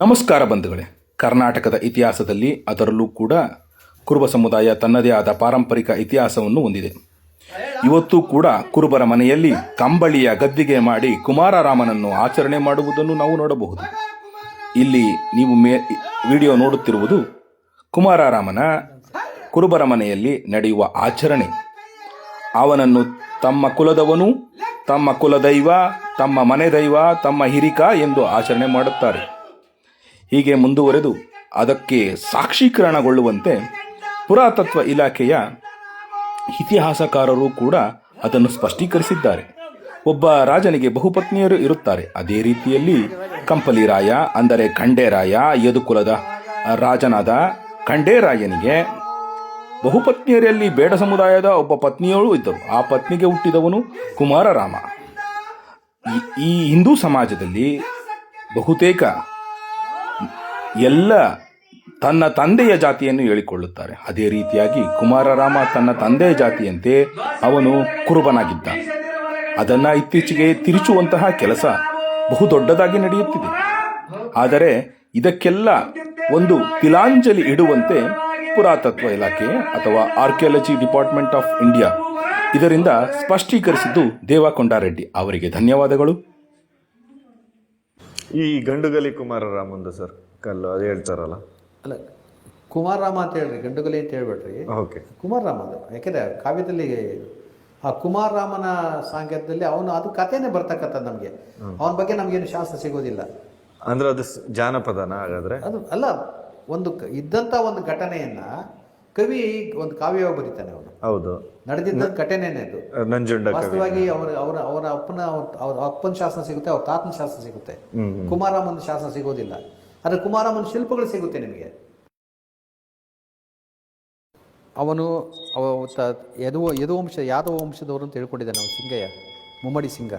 ನಮಸ್ಕಾರ ಬಂಧುಗಳೇ. ಕರ್ನಾಟಕದ ಇತಿಹಾಸದಲ್ಲಿ ಅದರಲ್ಲೂ ಕೂಡ ಕುರುಬ ಸಮುದಾಯ ತನ್ನದೇ ಆದ ಪಾರಂಪರಿಕ ಇತಿಹಾಸವನ್ನು ಹೊಂದಿದೆ. ಇವತ್ತು ಕೂಡ ಕುರುಬರ ಮನೆಯಲ್ಲಿ ಕಂಬಳಿಯ ಗದ್ದಿಗೆ ಮಾಡಿ ಕುಮಾರರಾಮನನ್ನು ಆಚರಣೆ ಮಾಡುವುದನ್ನು ನಾವು ನೋಡಬಹುದು. ಇಲ್ಲಿ ನೀವು ಮೇ, ವಿಡಿಯೋ ನೋಡುತ್ತಿರುವುದು ಕುಮಾರರಾಮನ ಕುರುಬರ ಮನೆಯಲ್ಲಿ ನಡೆಯುವ ಆಚರಣೆ. ಅವನನ್ನು ತಮ್ಮ ಕುಲದವನು, ತಮ್ಮ ಕುಲದೈವ, ತಮ್ಮ ಮನೆ ದೈವ ತಮ್ಮ ಹಿರಿಕ ಎಂದು ಆಚರಣೆ ಮಾಡುತ್ತಾರೆ. ಹೀಗೆ ಮುಂದುವರೆದು ಅದಕ್ಕೆ ಸಾಕ್ಷೀಕರಣಗೊಳ್ಳುವಂತೆ ಪುರಾತತ್ವ ಇಲಾಖೆಯ ಇತಿಹಾಸಕಾರರು ಕೂಡ ಅದನ್ನು ಸ್ಪಷ್ಟೀಕರಿಸಿದ್ದಾರೆ. ಒಬ್ಬ ರಾಜನಿಗೆ ಬಹುಪತ್ನಿಯರು ಇರುತ್ತಾರೆ. ಅದೇ ರೀತಿಯಲ್ಲಿ ಕಂಪಲಿರಾಯ, ಅಂದರೆ ಖಂಡೇರಾಯ, ಯದುಕುಲದ ರಾಜನಾದ ಖಂಡೇರಾಯನಿಗೆ ಬಹುಪತ್ನಿಯರಲ್ಲಿ ಬೇಡ ಸಮುದಾಯದ ಒಬ್ಬ ಪತ್ನಿಯರು ಇದ್ದರು. ಆ ಪತ್ನಿಗೆ ಹುಟ್ಟಿದವನು ಕುಮಾರರಾಮ. ಈ ಹಿಂದೂ ಸಮಾಜದಲ್ಲಿ ಬಹುತೇಕ ಎಲ್ಲ ತನ್ನ ತಂದೆಯ ಜಾತಿಯನ್ನು ಹೇಳಿಕೊಳ್ಳುತ್ತಾರೆ. ಅದೇ ರೀತಿಯಾಗಿ ಕುಮಾರರಾಮ ತನ್ನ ತಂದೆಯ ಜಾತಿಯಂತೆ ಅವನು ಕುರುಬನಾಗಿದ್ದ. ಅದನ್ನು ಇತ್ತೀಚೆಗೆ ತಿರುಚುವಂತಹ ಕೆಲಸ ಬಹುದೊಡ್ಡದಾಗಿ ನಡೆಯುತ್ತಿದೆ. ಆದರೆ ಇದಕ್ಕೆಲ್ಲ ಒಂದು ತಿಲಾಂಜಲಿ ಇಡುವಂತೆ ಪುರಾತತ್ವ ಇಲಾಖೆ ಅಥವಾ ಆರ್ಕಿಯಾಲಜಿ ಡಿಪಾರ್ಟ್ಮೆಂಟ್ ಆಫ್ ಇಂಡಿಯಾ ಇದರಿಂದ ಸ್ಪಷ್ಟೀಕರಿಸಿದ್ದು ದೇವಕೊಂಡಾರೆಡ್ಡಿ ಅವರಿಗೆ ಧನ್ಯವಾದಗಳು. ಈ ಗಂಡುಗಲಿ ಕುಮಾರರಾಮಂದ ಸರ್. ಕಲ್ಲು ಅದು ಹೇಳ್ತಾರಲ್ಲ. ಅಲ್ಲ ಕುಮಾರರಾಮ ಅಂತ ಹೇಳ್ರಿ ಗಂಡುಗಲಿ ಅಂತ ಹೇಳ್ಬೇಡ್ರಿ. ಓಕೆ. ಕುಮಾರರಾಮ ಅದು ಯಾಕೆಂದರೆ ಕಾವ್ಯದಲ್ಲಿ ಆ ಕುಮಾರರಾಮನ ಸಾಂಗತ್ಯದಲ್ಲಿ ಅವನು ಅದು ಕಥೆನೇ ಬರ್ತಕ್ಕಂಥದ್ದು ನಮಗೆ. ಅವನ ಬಗ್ಗೆ ನಮಗೇನು ಶಾಸ್ತ್ರ ಸಿಗೋದಿಲ್ಲ. ಅಂದ್ರೆ ಅದು ಜಾನಪದನ ಹಾಗಾದ್ರೆ? ಅದು ಅಲ್ಲ ಒಂದು ಇದ್ದಂಥ ಒಂದು ಘಟನೆಯನ್ನ ಕವಿ ಒಂದು ಕಾವ್ಯವಾಗಿ ಬರೀತಾನೆ ಅವನು. ಹೌದು. ನಡೆದಿದ್ದ ಘಟನೆನೇ ಅದು. ನಂಜುಂಡ ವಾಸ್ತವವಾಗಿ ಅವರ ಅವರ ಅವರ ಅಪ್ಪನ ಅವ್ರ ಅಪ್ಪನ ಶಾಸನ ಸಿಗುತ್ತೆ ಅವ್ರ ತಾತನ ಶಾಸನ ಸಿಗುತ್ತೆ. ಕುಮಾರ ಕುಮಾರಮ್ಮನ ಶಾಸನ ಸಿಗೋದಿಲ್ಲ. ಆದರೆ ಕುಮಾರಮ್ಮನ ಶಿಲ್ಪಗಳು ಸಿಗುತ್ತೆ ನಿಮಗೆ. ಅವನು, ಅವ ತ- ಯದು ಯದುವಂಶ ಯಾದವ ವಂಶದವರು ಅಂತ ಹೇಳ್ಕೊಂಡಿದ್ದಾನೆ ಅವನು ಸಿಂಗಯ್ಯ ಮುಮ್ಮಡಿ ಸಿಂಗ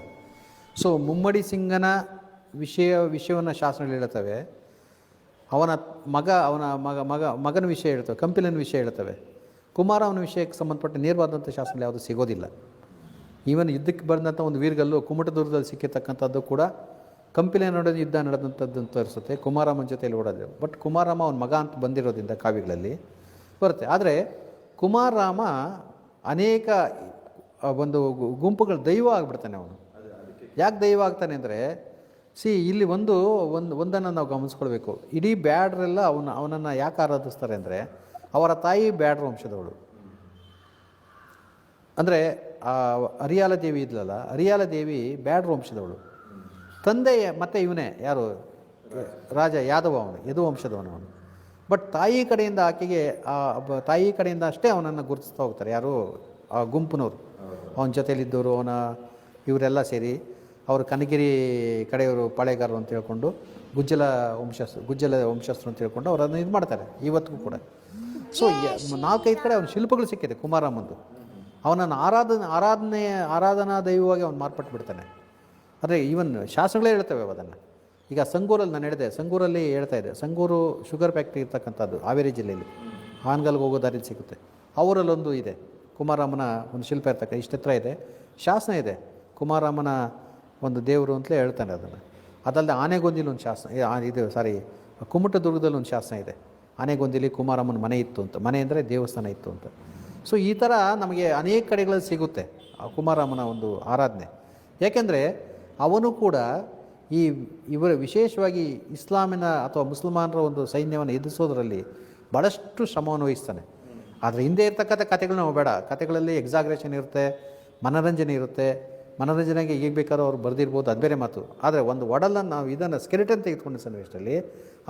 ಸೊ ಮುಮ್ಮಡಿ ಸಿಂಗನ ವಿಷಯ, ವಿಷಯವನ್ನು ಶಾಸನಗಳು ಹೇಳ್ತವೆ. ಅವನ ಮಗ ಅವನ ಮಗ ಮಗ, ಮಗನ ವಿಷಯ ಹೇಳ್ತವೆ, ಕಂಪಿಲನ ವಿಷಯ ಹೇಳ್ತವೆ. ಕುಮಾರ ಅವನ ವಿಷಯಕ್ಕೆ ಸಂಬಂಧಪಟ್ಟ ನೇರವಾದಂಥ ಶಾಸನಗಳು ಯಾವುದು ಸಿಗೋದಿಲ್ಲ. ಈವನ್ ಯುದ್ಧಕ್ಕೆ ಬಂದಂಥ ಒಂದು ವೀರ್ಗಲ್ಲು ಕುಮಟದುರ್ಗದಲ್ಲಿ ಸಿಕ್ಕಿರ್ತಕ್ಕಂಥದ್ದು ಕೂಡ ಕಂಪಿಲೆ ನಡೆದ ಯುದ್ಧ ನಡೆದಂಥದ್ದು ಅಂತ ತೋರಿಸುತ್ತೆ. ಕುಮಾರಮ್ಮನ ಜೊತೆಯಲ್ಲಿ ಓಡೋದು ಬಟ್ ಕುಮಾರಾಮ ಅವನ ಮಗ ಅಂತ ಬಂದಿರೋದ್ರಿಂದ ಕಾವ್ಯಗಳಲ್ಲಿ ಬರುತ್ತೆ. ಆದರೆ ಕುಮಾರರಾಮ ಅನೇಕ ಒಂದು ಗುಂಪುಗಳು ದೈವ ಆಗಿಬಿಡ್ತಾನೆ ಅವನು. ಯಾಕೆ ದೈವ ಆಗ್ತಾನೆ ಅಂದರೆ, ಸಿ, ಇಲ್ಲಿ ಒಂದು ಒಂದು, ಒಂದನ್ನು ನಾವು ಗಮನಿಸ್ಕೊಳ್ಬೇಕು. ಇಡೀ ಬ್ಯಾಡ್ರೆಲ್ಲ ಅವನ, ಅವನನ್ನು ಯಾಕೆ ಆರಾಧಿಸ್ತಾರೆ ಅಂದರೆ, ಅವರ ತಾಯಿ ಬ್ಯಾಡ್ರ ವಂಶದವಳು. ಅಂದರೆ ಅರಿಯಾಲ ದೇವಿ ಇದ್ಲಲ್ಲ ಅರಿಯಾಲ ದೇವಿ ಬ್ಯಾಡ್ರ ವಂಶದವಳು. ತಂದೆ ಮತ್ತೆ ಇವನೇ ಯಾರು? ರಾಜ ಯಾದವ ಅವನು ಯದು ವಂಶದವನು ಅವನು. ಬಟ್ ತಾಯಿ ಕಡೆಯಿಂದ ಆಕೆಗೆ ಆ ತಾಯಿ ಕಡೆಯಿಂದ ಅಷ್ಟೇ ಅವನನ್ನು ಗುರುತಿಸ್ತಾ ಹೋಗ್ತಾರೆ. ಯಾರು? ಆ ಗುಂಪಿನವರು. ಅವನ ಜೊತೆಯಲ್ಲಿದ್ದವರು ಅವನ ಇವರೆಲ್ಲ ಸೇರಿ ಅವರು ಕನಗಿರಿ ಕಡೆಯವರು ಪಾಳೆಗಾರರು ಅಂತ ಹೇಳ್ಕೊಂಡು ಗುಜ್ಜಲ ವಂಶಸ್ಥ ಗುಜ್ಜಲ ವಂಶಸ್ಥರು ಅಂತ ಹೇಳ್ಕೊಂಡು ಅವರನ್ನು ಇದು ಮಾಡ್ತಾರೆ ಇವತ್ತಿಗೂ ಕೂಡ. ಸೊ ನಾಲ್ಕೈದು ಕಡೆ ಅವನ ಶಿಲ್ಪಗಳು ಸಿಕ್ಕಿದೆ ಕುಮಾರಮ್ಮಂದು. ಅವನನ್ನು ಆರಾಧನೆ ಆರಾಧನೆ ಆರಾಧನಾ ದೈವವಾಗಿ ಅವನು ಮಾರ್ಪಟ್ಟು ಬಿಡ್ತಾನೆ ಆದರೆ ಈವನ್ ಶಾಸನಗಳೇ ಹೇಳ್ತವೆ ಅದನ್ನು ಈಗ ಸಂಗೂರಲ್ಲಿ ನಾನು ಹೇಳಿದೆ, ಸಂಗೂರಲ್ಲಿ ಹೇಳ್ತಾ ಇದೆ ಸಂಗೂರು ಶುಗರ್ ಫ್ಯಾಕ್ಟ್ರಿ ಇರ್ತಕ್ಕಂಥದ್ದು ಹಾವೇರಿ ಜಿಲ್ಲೆಯಲ್ಲಿ. ಹಾನಗಲ್ಗೆ ಹೋಗೋ ದಾರಿ ಸಿಗುತ್ತೆ. ಅವರಲ್ಲೊಂದು ಇದೆ ಕುಮಾರಮ್ಮನ ಒಂದು ಶಿಲ್ಪ ಇರ್ತಕ್ಕ ಇಷ್ಟೆತ್ರ ಇದೆ. ಶಾಸನ ಇದೆ ಕುಮಾರಮ್ಮನ ಒಂದು ದೇವರು ಅಂತಲೇ ಹೇಳ್ತಾನೆ ಅದನ್ನು. ಅದಲ್ಲದೆ ಆನೆಗೊಂದಿಲಿ ಒಂದು ಶಾಸನ ಇದು ಸಾರಿ ಕುಮಟದುರ್ಗದಲ್ಲಿ ಒಂದು ಶಾಸನ ಇದೆ. ಆನೆಗೊಂದಿಲಿ ಕುಮಾರಮ್ಮನ ಮನೆ ಇತ್ತು ಅಂತ. ಮನೆ ಅಂದರೆ ದೇವಸ್ಥಾನ ಇತ್ತು ಅಂತ. ಸೊ ಈ ಥರ ನಮಗೆ ಅನೇಕ ಕಡೆಗಳಲ್ಲಿ ಸಿಗುತ್ತೆ ಕುಮಾರಮ್ಮನ ಒಂದು ಆರಾಧನೆ. ಯಾಕೆಂದರೆ ಅವನು ಕೂಡ ಈ ಇವರ ವಿಶೇಷವಾಗಿ ಇಸ್ಲಾಮಿನ ಅಥವಾ ಮುಸಲ್ಮಾನರ ಒಂದು ಸೈನ್ಯವನ್ನು ಎದುರಿಸೋದರಲ್ಲಿ ಭಾಳಷ್ಟು ಶ್ರಮವನ್ನು ವಹಿಸ್ತಾನೆ. ಆದರೆ ಹಿಂದೆ ಇರ್ತಕ್ಕಂಥ ಕಥೆಗಳು ನಾವು ಬೇಡ. ಕಥೆಗಳಲ್ಲಿ ಎಕ್ಸಾಗ್ರೇಷನ್ ಇರುತ್ತೆ, ಮನೋರಂಜನೆ ಇರುತ್ತೆ. ಮನೋರಂಜನೆಗೆ ಈಗ ಬೇಕಾದ್ರೂ ಅವ್ರು ಬರೆದಿರ್ಬೋದು, ಅದು ಬೇರೆ ಮಾತು. ಆದರೆ ಒಂದು ಒಡಲನ್ನು ನಾವು ಇದನ್ನು ಸ್ಕೆಲಿಟನ್ ತೆಗೆದುಕೊಂಡ ಸನ್ನಿವೇಶದಲ್ಲಿ,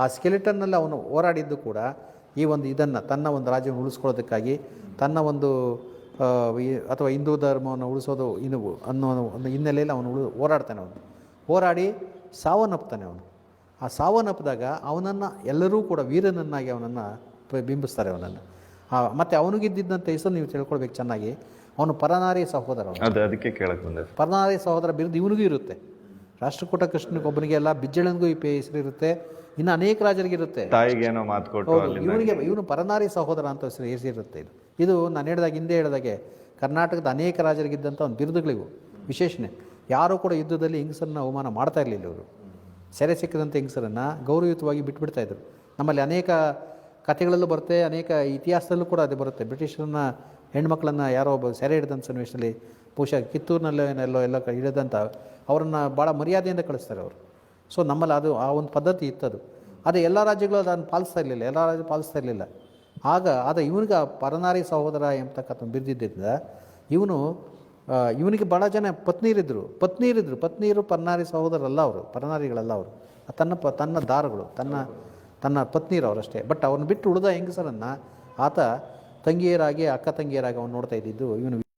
ಆ ಸ್ಕೆಲಿಟನ್ನಲ್ಲಿ ಅವನು ಹೋರಾಡಿದ್ದು ಕೂಡ ಈ ಒಂದು ಇದನ್ನು, ತನ್ನ ಒಂದು ರಾಜ್ಯವನ್ನು ಉಳಿಸ್ಕೊಳ್ಳೋದಕ್ಕಾಗಿ, ತನ್ನ ಒಂದು ಅಥವಾ ಹಿಂದೂ ಧರ್ಮವನ್ನು ಉಳಿಸೋದು ಇನ್ನು ಅನ್ನೋ ಒಂದು ಹಿನ್ನೆಲೆಯಲ್ಲಿ ಅವನು ಉಳಿ ಹೋರಾಡ್ತಾನೆ ಅವನು. ಹೋರಾಡಿ ಸಾವನ್ನಪ್ತಾನೆ ಅವನು. ಆ ಸಾವನ್ನಪ್ಪಿದಾಗ ಅವನನ್ನು ಎಲ್ಲರೂ ಕೂಡ ವೀರನನ್ನಾಗಿ ಅವನನ್ನು ಬಿಂಬಿಸ್ತಾರೆ ಅವನನ್ನು. ಮತ್ತು ಅವನಿಗಿದ್ದಂಥ ಹೆಸರು ನೀವು ತಿಳ್ಕೊಳ್ಬೇಕು ಚೆನ್ನಾಗಿ. ಅವನು ಪರನಾರಿ ಸಹೋದರ ಅವನು. ಅದೇ ಅದಕ್ಕೆ ಕೇಳಕ್ಕೆ ಬಂದೆ. ಪರನಾರಿ ಸಹೋದರ ಬಿರುದು ಇವನಿಗೂ ಇರುತ್ತೆ. ರಾಷ್ಟ್ರಕೂಟ ಕೃಷ್ಣನಿಗೊಬ್ಬನಿಗೆ ಎಲ್ಲ ಬಿಜ್ಜಳನಿಗೂ ಈ ಪೇ ಹೆಸರು ಇರುತ್ತೆ. ಇನ್ನು ಅನೇಕ ರಾಜರಿಗೆ ಇರುತ್ತೆ. ತಾಯಿಗೆ ಏನೋ ಮಾತು ಇವನಿಗೆ ಇವನು ಪರನಾರಿ ಸಹೋದರ ಅಂತ ಹೆಸರು ಹೆಸರಿರುತ್ತೆ ಇದು. ಇದು ನಾನು ಹೇಳಿದಾಗ ಹಿಂದೆ ಹೇಳಿದಾಗೆ ಕರ್ನಾಟಕದ ಅನೇಕ ರಾಜರಿಗಿದ್ದಂಥ ಒಂದು ಬಿರುದುಗಳಿಗೂ ವಿಶೇಷಣೆ ಯಾರೂ ಕೂಡ ಯುದ್ಧದಲ್ಲಿ ಹಿಂಗಸರನ್ನ ಅವಮಾನ ಮಾಡ್ತಾ ಇರಲಿಲ್ಲ ಇವರು. ಸೆರೆ ಸಿಕ್ಕಿದಂಥ ಹಿಂಗಸರನ್ನು ಗೌರವಯುತವಾಗಿ ಬಿಟ್ಬಿಡ್ತಾ ಇದ್ರು. ನಮ್ಮಲ್ಲಿ ಅನೇಕ ಕಥೆಗಳಲ್ಲೂ ಬರುತ್ತೆ, ಅನೇಕ ಇತಿಹಾಸದಲ್ಲೂ ಕೂಡ ಅದು ಬರುತ್ತೆ. ಬ್ರಿಟಿಷರನ್ನ, ಹೆಣ್ಮಕ್ಳನ್ನು ಯಾರೋ ಒಬ್ಬ ಸೆರೆ ಹಿಡಿದಂಥ ಸನ್ನಿವೇಶದಲ್ಲಿ ಬಹುಶಃ ಕಿತ್ತೂರಿನಲ್ಲೋ ಏನೆಲ್ಲೋ ಎಲ್ಲ ಹಿಡಿದಂಥ ಅವರನ್ನು ಭಾಳ ಮರ್ಯಾದೆಯಿಂದ ಕಳಿಸ್ತಾರೆ ಅವರು. ಸೊ ನಮ್ಮಲ್ಲಿ ಅದು ಆ ಒಂದು ಪದ್ಧತಿ ಇತ್ತದು. ಆದರೆ ಎಲ್ಲ ರಾಜ್ಯಗಳು ಅದನ್ನು ಪಾಲಿಸ್ತಾ ಇರಲಿಲ್ಲ, ಎಲ್ಲ ರಾಜ್ಯ ಪಾಲಿಸ್ತಾ ಇರಲಿಲ್ಲ. ಆಗ ಆದ ಇವನಿಗೆ ಪರನಾರಿ ಸಹೋದರ ಎಂಬತಕ್ಕಂಥ ಬಿದ್ದಿದ್ದರಿಂದ ಇವನು ಇವನಿಗೆ ಭಾಳ ಜನ ಪತ್ನಿಯರಿದ್ದರು ಪತ್ನಿಯರಿದ್ದರು ಪತ್ನಿಯರು ಪರನಾರಿ ಸಹೋದರಲ್ಲ ಅವರು, ಪರನಾರಿಗಳಲ್ಲ ಅವರು. ತನ್ನ ಪ, ತನ್ನ ದಾರಗಳು, ತನ್ನ ತನ್ನ ಪತ್ನಿಯರು ಅವರಷ್ಟೇ. ಬಟ್ ಅವ್ರನ್ನ ಬಿಟ್ಟು ಉಳಿದ ಹೆಂಗಸರನ್ನು ಆತ ತಂಗಿಯರಾಗಿ, ಅಕ್ಕ ತಂಗಿಯರಾಗಿ ಅವನು ನೋಡ್ತಾ ಇದ್ದಿದ್ದು ಇವನು